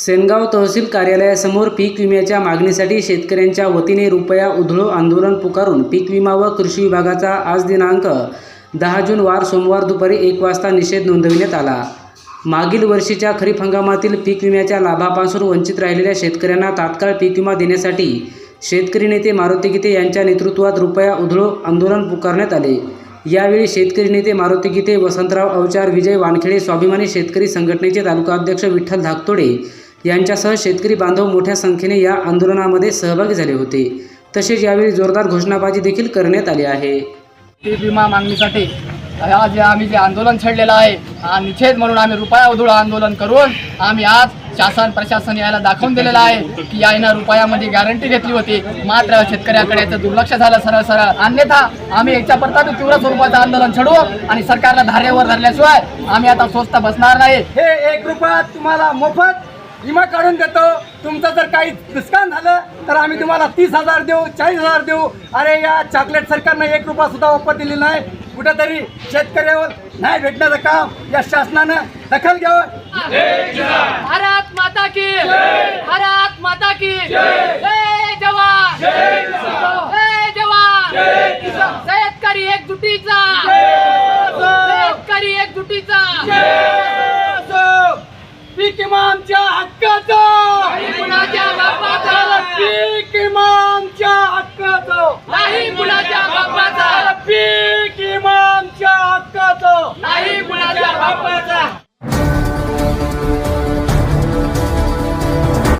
सेनगाव तहसील कार्यालयासमोर पीक विम्याच्या मागणीसाठी शेतकऱ्यांच्या वतीने रुपया उधळो आंदोलन पुकारून पीक विमा व कृषी विभागाचा आज दिनांक दहा जून वार सोमवार दुपारी एक वाजता निषेध नोंदविण्यात आला. मागील वर्षीच्या खरीप हंगामातील पीक विम्याच्या लाभापासून वंचित राहिलेल्या शेतकऱ्यांना तात्काळ पीक विमा देण्यासाठी शेतकरी नेते मारुती गीते यांच्या नेतृत्वात रुपया उधळो आंदोलन पुकारण्यात आले. यावेळी शेतकरी नेते मारुती गीते वसंतराव अवचार विजय वानखेडे स्वाभिमानी शेतकरी संघटनेचे तालुका अध्यक्ष विठ्ठल धाकतोडे यांच्यासह शेतकरी बांधव मोठ्या संख्येने या आंदोलनामध्ये सहभागी झाले होते. तसेच यावेळी जोरदार घोषणाबाजी देखील करण्यात आली आहे. पीक विमा मागणीसाठी आज जे आम्ही जे आंदोलन छेडलेलं आहे हा निषेध म्हणून आम्ही रुपया उधळ आंदोलन करून आम्ही आज शासन प्रशासन याला दाखवून दिलेलं आहे की यानं रुपयामध्ये गॅरंटी घेतली होती. मात्र शेतकऱ्याकडे याचं दुर्लक्ष झालं सरळ सरळ. अन्यथा आम्ही याच्याकरता बी तीव्र स्वरूपाचं आंदोलन छेडू आणि सरकारला धारेवर धरल्याशिवाय आम्ही आता स्वस्त बसणार नाही. हे एक रुपया तुम्हाला मोफत विमा काढून देतो. तुमचं जर काही नुकसान झालं तर आम्ही तुम्हाला तीस हजार देऊ चाळीस हजार देऊ. अरे या चॉकलेट सरकारनं एक रुपया सुद्धा ऑफर दिली नाही. कुठेतरी शेतकऱ्यावर नाही भेटण्याचं काम या शासनानं दखल घ्यावं. भारत माता की भारत माता की जय. जवान. जय जवान. शेतकरी एकजुटीचा. शेतकरी एकजुटीचा. किमा आमच्या हक्काचा पीक किमा आमच्या हक्काचा. नाही कुणाच्या बापाचा. पीक किमा आमच्या हक्काचा. नाही कुणाच्या बापाचा.